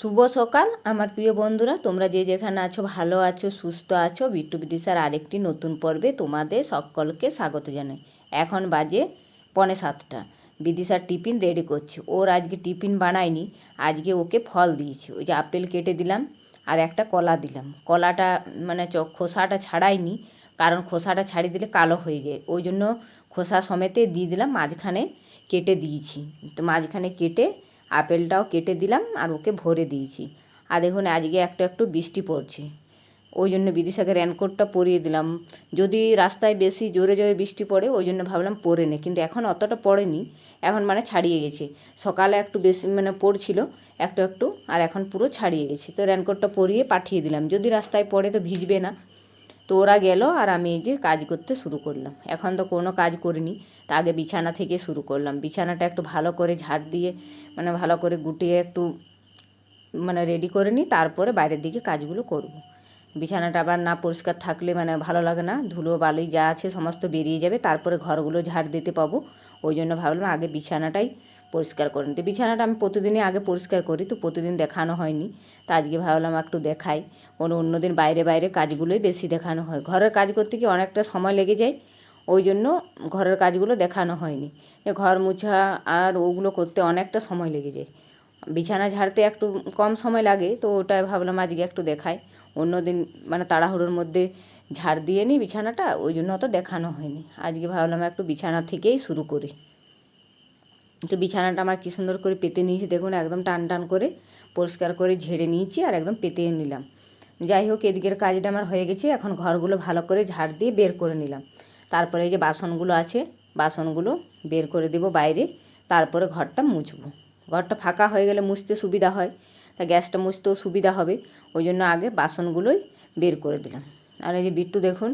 শুভ সকাল, আমার প্রিয় বন্ধুরা। তোমরা যে যেখানে আছো, ভালো আছো, সুস্থ আছো বিট্টু বিদিশার আরেকটি নতুন পর্বে তোমাদের সকলকে স্বাগত জানাই। এখন বাজে পনে সাতটা। বিদিশার টিফিন রেডি করছে। ওর আজকে টিফিন বানায়নি, আজকে ওকে ফল দিয়েছি। ওই যে আপেল কেটে দিলাম আর একটা কলা দিলাম। কলাটা মানে চ, খোসাটা ছাড়াইনি, কারণ খোসাটা ছাড়িয়ে দিলে কালো হয়ে যায়। ওই জন্য খোসা সমেতে দিয়ে দিলাম, মাঝখানে কেটে দিয়েছি। তো মাঝখানে কেটে আপেলটাও কেটে দিলাম আর ওকে ভরে দিয়েছি। আর দেখুন, আজকে একটু একটু বৃষ্টি পড়ছে। ওই জন্য বিদিশাকে রেনকোটটা পরিয়ে দিলাম। যদি রাস্তায় বেশি জোরে জোরে বৃষ্টি পড়ে, ওই জন্য ভাবলাম পরে নে। কিন্তু এখন অতটা পড়েনি। এখন মানে ছাড়িয়ে গেছে। সকালে একটু বেশি মানে পড়ছিল, একটু একটু, আর এখন পুরো ছাড়িয়ে গেছে। তো রেনকোটটা পরিয়ে পাঠিয়ে দিলাম। যদি রাস্তায় পড়ে তো ভিজবে না। তো ওরা গেল আর আমি এই যে কাজ করতে শুরু করলাম। এখন তো কোনো কাজ করিনি। তা আগে বিছানা থেকে শুরু করলাম। বিছানাটা একটু ভালো করে ঝাড় দিয়ে মানে ভালো করে গুটিয়ে একটু মানে রেডি করে নিই, তারপরে বাইরের দিকে কাজগুলো করব। বিছানাটা আবার না পরিষ্কার থাকলে মানে ভালো লাগে না, ধুলো, বালি যা আছে সমস্ত বেরিয়ে যাবে, তারপরে ঘরগুলো ঝাড় দিতে পাবো। ওই জন্য ভাবলাম আগে বিছানাটাই পরিষ্কার করে নিতে বিছানাটা আমি প্রতিদিনই আগে পরিষ্কার করি, তো প্রতিদিন দেখানো হয়নি। তা আজকে ভাবলাম একটু দেখাই। কোনো অন্যদিন বাইরে বাইরে কাজগুলোই বেশি দেখানো হয়। ঘরের কাজ করতে কি অনেকটা সময় লেগে যায় ওই জন্য ঘরের কাজগুলো দেখানো হয়নি। ঘর মুছা আর ওগুলো করতে অনেকটা সময় লেগে যায়। বিছানা ঝাড়তে একটু কম সময় লাগে, তো ওটাই ভাবলাম আজকে একটু দেখাই। অন্য দিন মানে তাড়াহুড়োর মধ্যে ঝাড় দিয়ে নিই বিছানাটা, ওই জন্য অত দেখানো হয়নি। আজকে ভাবলাম একটু বিছানা থেকেই শুরু করি। তো বিছানাটা আমার কী সুন্দর করে পেতে নিয়েছি, দেখুন একদম টান টান করে পরিষ্কার করে ঝেড়ে নিয়েছি আর একদম পেতে নিলাম। যাই হোক, এদিকের কাজটা আমার হয়ে গেছে, এখন ঘরগুলো ভালো করে ঝাড় দিয়ে বের করে নিলাম। তারপরে এই যে বাসনগুলো আছে, বাসনগুলো বের করে দেব বাইরে, তারপরে ঘরটা মুছবো। ঘরটা ফাঁকা হয়ে গেলে মুছতে সুবিধা হয়, তা গ্যাসটা মুছতেও সুবিধা হবে, ওই জন্য আগে বাসনগুলোই বের করে দিলাম। আর এই যে বিট্টু দেখুন,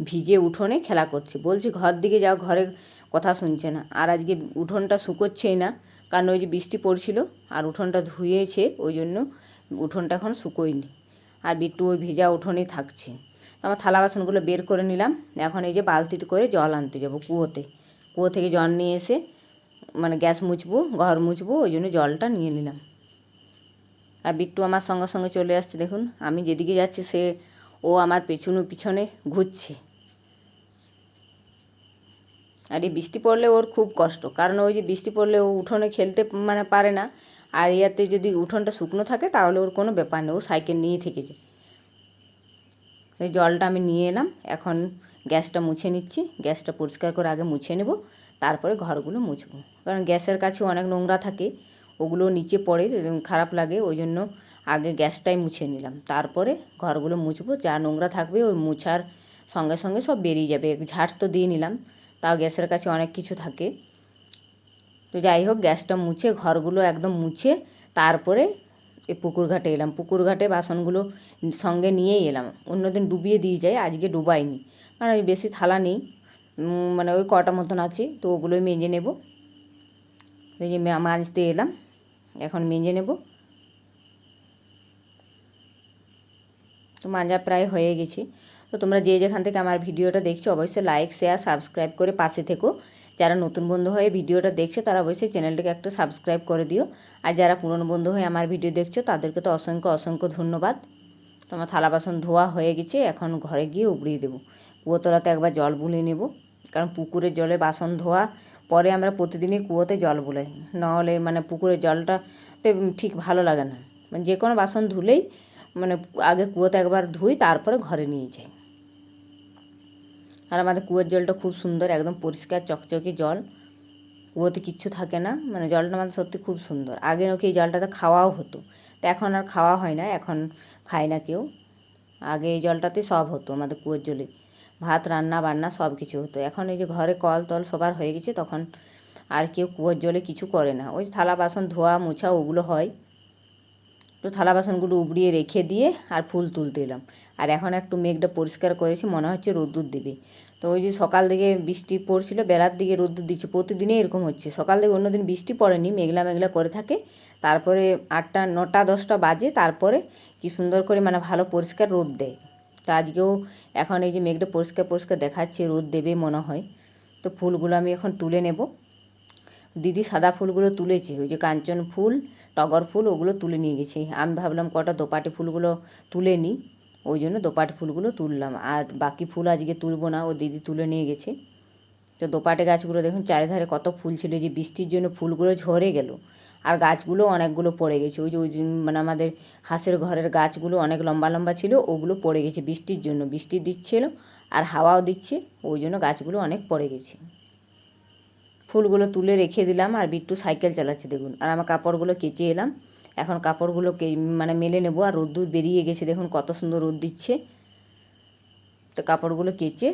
ভিজে উঠোনে খেলা করছে। বলছি, ঘর দিকে যাও, ঘরে কথা শুনছে না। আর আজকে উঠোনটা শুকোচ্ছেই না, কারণ ওই যে বৃষ্টি পড়ছিল আর উঠোনটা ধুয়েছে, ওই জন্য উঠোনটা এখন শুকোয়নি। আর বিট্টু ওই ভেজা উঠোনেই থাকছে। আমার থালা বাসনগুলো বের করে নিলাম। এখন এই যে বালতিতে করে জল আনতে যাব কুয়োতে। কুয়ো থেকে জল নিয়ে এসে মানে গ্যাস মুছবো, ঘর মুছবো, ওই জন্য জলটা নিয়ে নিলাম। আর বিট্টু আমার সঙ্গে সঙ্গে চলে আসছে, দেখুন। আমি যেদিকে যাচ্ছি, সে, ও আমার পেছনে পিছনে ঘুরছে। আর এই বৃষ্টি পড়লে ওর খুব কষ্ট। কারণ ওই যে বৃষ্টি পড়লে ও উঠোনে খেলতে মানে পারে না। আর ইয়াতে যদি উঠোনটা শুকনো থাকে, তাহলে ওর কোনো ব্যাপার নেই। ও সাইকেল নিয়ে থেকেছে। এই জলটা আমি নিয়ে এলাম। এখন গ্যাসটা মুছে নিচ্ছি। গ্যাসটা পরিষ্কার করে আগে মুছে নেব। তারপরে ঘরগুলো মুছবো। কারণ গ্যাসের কাছে অনেক নোংরা থাকে। ওগুলো নিচে পড়ে খারাপ লাগে। ওই জন্য আগে গ্যাসটাই মুছে নিলাম। তারপরে ঘরগুলো মুছবো। যা নোংরা থাকবে ওই মুছার সঙ্গে সঙ্গে সব বেরিয়ে যাবে। ঝাড় তো দিয়ে নিলাম। তাও গ্যাসের কাছে অনেক কিছু থাকে। তো যাই হোক, গ্যাসটা মুছে, ঘরগুলো একদম মুছে, তারপরে এই পুকুর ঘাটে এলাম। পুকুর ঘাটে বাসনগুলো সঙ্গে নিয়েই এলাম। অন্যদিন ডুবিয়ে দিয়ে যাই, আজকে ডুবাইনি। কারণ ওই বেশি থালা নেই। মানে ওই কটা মতন আছে, তো ওগুলোই মেজে নেব। এই যে মাজতে এলাম, এখন মেজে নেব। তো মাজা প্রায় হয়ে গেছে। তো তোমরা যে যেখান থেকে আমার ভিডিওটা দেখছ, অবশ্যই লাইক শেয়ার সাবস্ক্রাইব করে পাশে থেকো। যারা নতুন বন্ধু হয়ে ভিডিওটা দেখছে, তারা অবশ্যই চ্যানেলটাকে একটা সাবস্ক্রাইব করে দিও। আর যারা পুরনো বন্ধু হয়ে আমার ভিডিও দেখছ, তাদেরকে তো অসংখ্য অসংখ্য ধন্যবাদ। তোমার থালা বাসন ধোয়া হয়ে গেছে, এখন ঘরে গিয়ে উবড়িয়ে দেবো। কুয়োতলাতে একবার জল বুলিয়ে নেব, কারণ পুকুরের জলে বাসন ধোয়া, পরে আমরা প্রতিদিনই কুয়োতে জল বুলাই। নাহলে মানে পুকুরের জলটাতে ঠিক ভালো লাগে না। মানে যে কোনো বাসন ধুলেই মানে আগে কুয়োতে একবার ধুই, তারপরে ঘরে নিয়ে যাই। আর আমাদের কুয়োর জলটা খুব সুন্দর, একদম পরিষ্কার, চকচকে জল। কুয়োতে কিচ্ছু থাকে না। মানে জলটা আমাদের সত্যি খুব সুন্দর। আগে নাকি এই জলটাতে খাওয়াও হতো। তো এখন আর খাওয়া হয় না, এখন খায় না কেউ। আগে এই জলটাতে সব হতো, আমাদের কুয়োর জলে। ভাত, রান্না, বান্না সব কিছু হতো। এখন এই যে ঘরে কল তল সবার হয়ে গেছে, তখন আর কেউ কুয়োর জলে কিছু করে না। ওই থালা বাসন, ধোয়া, মোছা, ওগুলো হয়। তো থালা বাসনগুলো উবড়িয়ে রেখে দিয়ে আর ফুল তুলতে এলাম। আর এখন একটু মেঘটা পরিষ্কার করেছি, মনে হচ্ছে রোদ্দুর দেবে। তো ওই যে সকাল থেকে বৃষ্টি পড়ছিল, বেলার দিকে রোদ্দুর দিচ্ছে, প্রতিদিনই এরকম হচ্ছে। সকাল থেকে অন্যদিন বৃষ্টি পড়েনি, মেঘলা মেঘলা করে থাকে। তারপরে আটটা, নটা, দশটা বাজে, তারপরে কি সুন্দর করে মানে ভালো পরিষ্কার রোদ দেয়। তো আজকেও এখন এই যে মেঘটা পরিষ্কার পরিষ্কার দেখাচ্ছে, রোদ দেবে মনে হয়। তো ফুলগুলো আমি এখন তুলে নেব। দিদি সাদা ফুলগুলো তুলেছে, ওই যে কাঞ্চন ফুল, টগর ফুল, ওগুলো তুলে নিয়ে গেছি। আমি ভাবলাম কটা দোপাটি ফুলগুলো তুলে নিই। ওই জন্য দোপাট ফুলগুলো তুললাম। আর বাকি ফুল আজকে তুলবো না, ও দিদি তুলে নিয়ে গেছে। তো দোপাটে গাছগুলো দেখুন চারিধারে কত ফুল ছিল যে বৃষ্টির জন্য ফুলগুলো ঝরে গেল। আর গাছগুলো অনেকগুলো পড়ে গেছে। ওই যে ওই মানে আমাদের হাঁসের ঘরের গাছগুলো অনেক লম্বা লম্বা ছিল, ওগুলো পড়ে গেছে বৃষ্টির জন্য। বৃষ্টি দিচ্ছিল আর হাওয়াও দিচ্ছে, ওই জন্য গাছগুলো অনেক পড়ে গেছে। ফুলগুলো তুলে রেখে দিলাম আর বিট্টু সাইকেল চালাচ্ছে দেখুন। আর আমার কাপড়গুলো কেচে এলাম। এখন কাপড়গুলো কে মানে মেলে নেব আর রোদ্দুর বেরিয়ে গেছে। দেখুন কত সুন্দর রোদ দিচ্ছে। তো কাপড়গুলো কেচে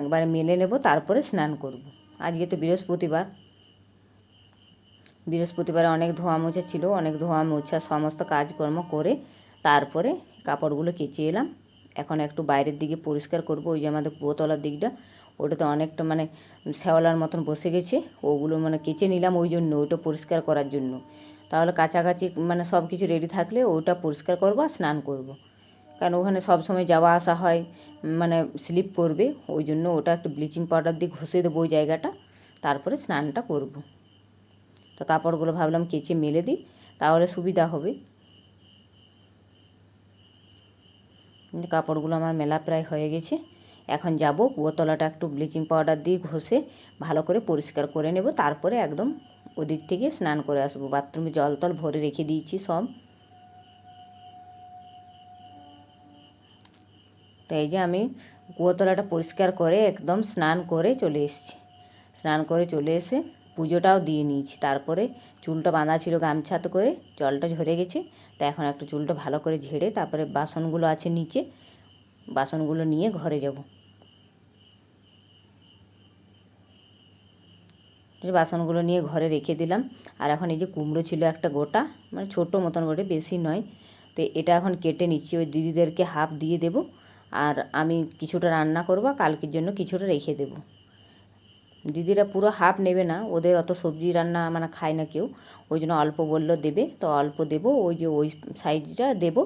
একবারে মেলে নেব, তারপরে স্নান করব। আজকে তো বৃহস্পতিবার। বৃহস্পতিবারে অনেক ধোয়া মোছা ছিল, অনেক ধোয়া মোছা সমস্ত কাজকর্ম করে তারপরে কাপড়গুলো কেচে এলাম। এখন একটু বাইরের দিকে পরিষ্কার করব, ওই যে আমাদের কুয়োতলার দিকটা। ওটাতে অনেকটা মানে শ্যাওলার মতন বসে গেছে। ওগুলো মানে কেচে নিলাম ওই জন্য, ওইটা পরিষ্কার করার জন্য। তাহলে কাছাকাছি মানে সব কিছু রেডি থাকলে ওটা পরিষ্কার করব আর স্নান করব। কারণ ওখানে সব সময় যাওয়া আসা হয় মানে স্লিপ করবে, ওই জন্য ওটা একটু ব্লিচিং পাউডার দিয়ে ঘষে দেবো ওই জায়গাটা, তারপরে স্নানটা করব। তো কাপড়গুলো ভাবলাম কেচে মেলে দিই, তাহলে সুবিধা হবে কাপড়গুলো আমার মেলা প্রায় হয়ে গেছে, এখন যাব কুয়োতলাটা একটু ব্লিচিং পাউডার দিয়ে ঘষে ভালো করে পরিষ্কার করে নেব, তারপরে একদম ওদিক থেকে স্নান করে আসব। বাথরুমে জল টল ভরে রেখে দিয়েছি সব। তো এই যে আমি কুয়োতলাটা পরিষ্কার করে একদম স্নান করে চলে এসেছি। স্নান করে চলে এসে পুজোটাও দিয়ে নিয়েছি। তারপরে চুলটা বাঁধা ছিল গামছাতে করে, জলটা ঝরে গেছে। তা এখন একটু চুলটা ভালো করে ঝেড়ে তারপরে বাসনগুলো আছে নিচে, বাসনগুলো নিয়ে ঘরে যাব। বাসনগুলো নিয়ে ঘরে রেখে দিলাম। আর এখন এই যে কুমড়ো ছিল একটা গোটা মানে ছোটো মতন গোটে বেশি নয়। তো এটা এখন কেটে নিচ্ছি, ওই দিদিদেরকে হাফ দিয়ে দেব। আর আমি কিছুটা রান্না করব কালকের জন্য কিছুটা রেখে দেব। দিদিরা পুরো হাফ নেবে না, ওদের অত সবজি রান্না মানে খায় না কেউ। ওই জন্য অল্প বলল দেবে, তো অল্প দেব, ওই যে ওই সাইজটা দেব,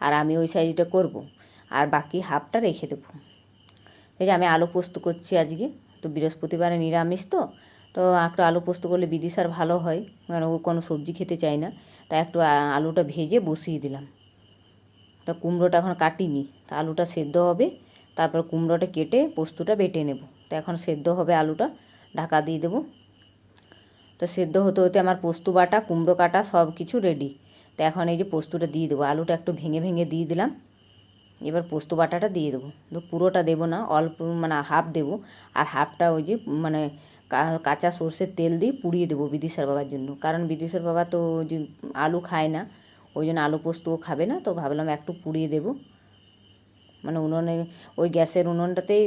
আর আমি ওই সাইজটা করব। আর বাকি হাফটা রেখে দেবো। এই যে আমি আলু পোস্ত করছি আজকে, তো বৃহস্পতিবারে নিরামিষ তো তো একটু আলু পোস্ত করলে বিদিশার ভালো হয় মানে ও কোনো সবজি খেতে চায় না। তাই একটু আলুটা ভেজে বসিয়ে দিলাম। তা কুমড়োটা এখন কাটিনি, তা আলুটা সেদ্ধ হবে, তারপর কুমড়োটা কেটে পোস্তটা বেটে নেব। তো এখন সেদ্ধ হবে আলুটা, ঢাকা দিয়ে দেবো। তো সেদ্ধ হতে হতে আমার পোস্ত বাটা, কুমড়ো কাটা সব কিছু রেডি তো এখন এই যে পোস্তটা দিয়ে দেবো, আলুটা একটু ভেঙে ভেঙে দিয়ে দিলাম। এবার পোস্ত বাটাটা দিয়ে দেবো। তো পুরোটা দেবো না, অল্প মানে হাফ দেবো। আর হাফটা ওই যে মানে কাঁচা সর্ষের তেল দিয়ে পুড়িয়ে দেবো বিদিশার বাবার জন্য। কারণ বিদিশার বাবা তো আলু খায় না, ওই জন্য আলু পোস্তও খাবে না, তো ভাবলাম একটু পুড়িয়ে দেবো। মানে উনুনে, ওই গ্যাসের উনুনটাতেই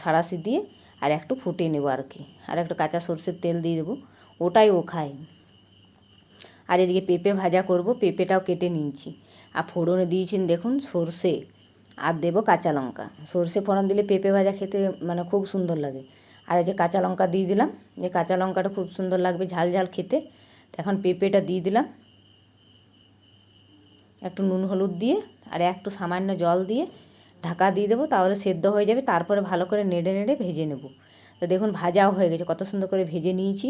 সাঁড়াশি দিয়ে আর একটু ফুটিয়ে নেব আর কি। আর একটু কাঁচা সর্ষের তেল দিয়ে দেবো, ওটাই ও খায়। আর এদিকে পেঁপে ভাজা করব, পেঁপেটাও কেটে নিয়েছি। আর ফোড়নে দিয়েছেন দেখুন সর্ষে, আর দেবো কাঁচা লঙ্কা। সর্ষে ফোড়ন দিলে পেঁপে ভাজা খেতে মানে খুব সুন্দর লাগে। আর এই যে কাঁচা লঙ্কা দিয়ে দিলাম। যে কাঁচা লঙ্কাটা খুব সুন্দর লাগবে ঝাল ঝাল খেতে। এখন পেঁপেটা দিয়ে দিলাম। একটু নুন, হলুদ দিয়ে আর একটু সামান্য জল দিয়ে ঢাকা দিয়ে দেবো, তাহলে সেদ্ধ হয়ে যাবে। তারপরে ভালো করে নেড়ে নেড়ে ভেজে নেব। তো দেখুন, ভাজাও হয়ে গেছে। কত সুন্দর করে ভেজে নিয়েছি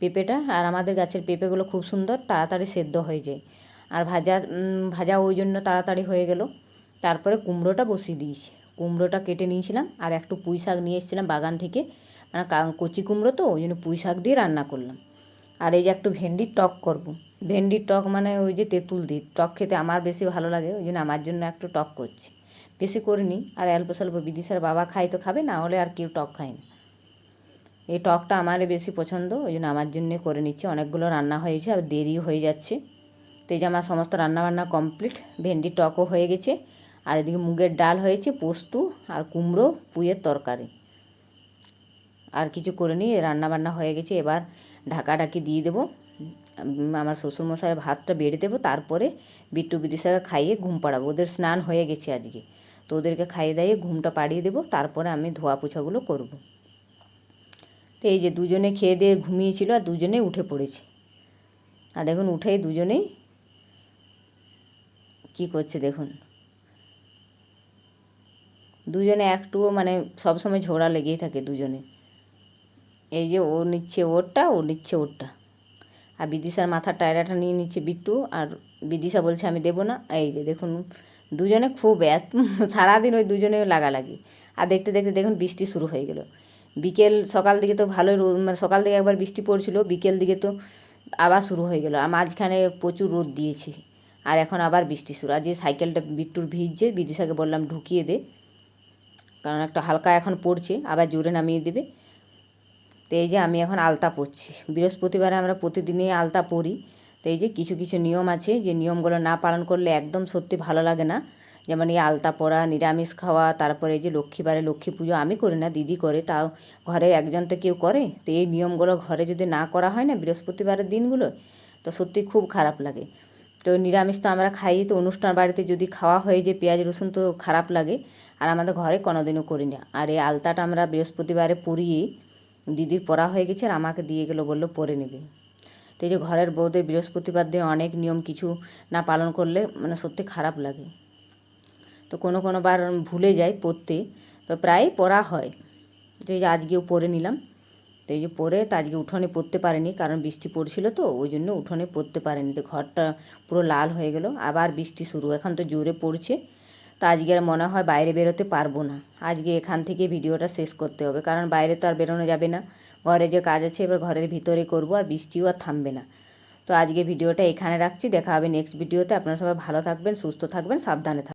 পেঁপেটা। আর আমাদের গাছের পেঁপেগুলো খুব সুন্দর, তাড়াতাড়ি সেদ্ধ হয়ে যায়। আর ভাজা ভাজা ওই জন্য তাড়াতাড়ি হয়ে গেল। তারপরে কুমড়োটা বসিয়ে দিয়েছি। কুমড়োটা কেটে নিয়েছিলাম আর একটু পুঁই শাক নিয়ে এসেছিলাম বাগান থেকে। কচি কুমড়ো তো, ওই জন্য পুঁই শাক দিয়ে রান্না করলাম। আর এই যে একটু ভেন্ডির টক করব। ভেন্ডির টক মানে ওই যে তেঁতুল দিই টক খেতে আমার বেশি ভালো লাগে, ওই জন্য আমার জন্য একটু টক করছি। বেশি করিনি, আর অল্প স্বল্প বিদিশার বাবা খাই তো খাবে, না হলে আর কেউ টক খায় না। এই টকটা আমারই বেশি পছন্দ, ওই জন্য আমার জন্যে করে নিচ্ছি। অনেকগুলো রান্না হয়েছে, আর দেরিও হয়ে যাচ্ছে। তো এই যে আমার সমস্ত রান্নাবান্না কমপ্লিট, ভেন্ডির টকও হয়ে গেছে। আর এদিকে মুগের ডাল হয়েছে, পোস্ত আর কুমড়ো পুঁয়ের তরকারি। আর কিছু করে নিই রান্নাবান্না হয়ে গেছে। এবার ঢাকা ঢাকি দিয়ে দেবো। আমার শ্বশুরমশাইয়ের ভাতটা বেড়ে দেবো। তারপরে বিট্টু বিদিশাকে খাইয়ে ঘুম পাড়াবো। ওদের স্নান হয়ে গেছে আজকে। তো ওদেরকে খাইয়ে দাইয়ে ঘুমটা পাড়িয়ে দেবো। তারপরে আমি ধোয়া পোছাগুলো করব। তো এই যে দুজনে খেয়ে দিয়ে ঘুমিয়েছিল আর দুজনে উঠে পড়েছে। আর দেখুন, উঠেই দুজনেই কি করছে দেখুন। দুজনে একটুও মানে সবসময় ঝোড়া লেগেই থাকে দুজনে। এই যে ও নিচ্ছে ওরটা, ও নিচ্ছে ওরটা। আর বিদিশার মাথার টায়রাটা নিয়ে নিচ্ছে বিট্টু, আর বিদিশা বলছে, আমি দেবো না। এই যে দেখুন, দুজনে খুব এত, সারাদিন ওই দুজনে লাগালাগি। আর দেখতে দেখতে দেখুন বৃষ্টি শুরু হয়ে গেল। বিকেল, সকাল দিকে তো ভালোই রোদ মানে সকাল দিকে একবার বৃষ্টি পড়ছিল, বিকেল দিকে তো আবার শুরু হয়ে গেল। আর মাঝখানে প্রচুর রোদ দিয়েছে। আর এখন আবার বৃষ্টি শুরু। আর যে সাইকেলটা বিট্টুর ভিজছে, বিদিশাকে বললাম, ঢুকিয়ে দে। কারণ একটা হালকা এখন পড়ছে, আবার জোরে নামিয়ে দেবে। তো এই যে আমি এখন আলতা পরছি। বৃহস্পতিবারে আমরা প্রতিদিনই আলতা পরি। তো এই যে কিছু কিছু নিয়ম আছে যে নিয়মগুলো না পালন করলে একদম সত্যি ভালো লাগে না। যেমন এই আলতা পরা, নিরামিষ খাওয়া, তারপরে এই যে লক্ষ্মীবারে লক্ষ্মী পুজো আমি করি না, দিদি করে, তাও ঘরে একজন তো কেউ করে। তো এই নিয়মগুলো ঘরে যদি না করা হয় না বৃহস্পতিবারের দিনগুলো, তো সত্যি খুব খারাপ লাগে। তো নিরামিষ তো আমরা খাই, তো অনুষ্ঠান বাড়িতে যদি খাওয়া হয়ে যে পেঁয়াজ, রসুন তো খারাপ লাগে। আর আমাদের ঘরে কোনোদিনও করি না। আর এই আলতাটা আমরা বৃহস্পতিবারে পরিয়ে দিদির পড়া হয়ে গেছে আর আমাকে দিয়ে গেলো, বলল পরে নেবে। তো এই যে ঘরের বউদের বৃহস্পতিবার দিয়ে অনেক নিয়ম কিছু না পালন করলে মানে সত্যি খারাপ লাগে। তো কোনো কোনো বার ভুলে যাই পড়তে, তো প্রায় পড়া হয়। তো এই যে আজকেও পরে নিলাম। তো এই যে পরে তো আজকে উঠোনে পড়তে পারেনি কারণ বৃষ্টি পড়ছিল তো, ওই জন্য উঠোনে পড়তে পারেনি। তো ঘরটা পুরো লাল হয়ে গেল, আবার বৃষ্টি শুরু। এখন তো জোরে পড়ছে। তো আজকে আর মনে হয় বাইরে বেরোতে পারব না। আজকে এখান থেকে ভিডিওটা শেষ করতে হবে, কারণ বাইরে তো আর বেরোনো যাবে না। ঘরে যে কাজ আছে এবার ঘরের ভিতরে করব আর বৃষ্টিও আর থামবে না। তো আজকে ভিডিওটা এখানে রাখছি, দেখা হবে নেক্সট ভিডিওতে আপনারা সবাই ভালো থাকবেন, সুস্থ থাকবেন, সাবধানে থাকবেন।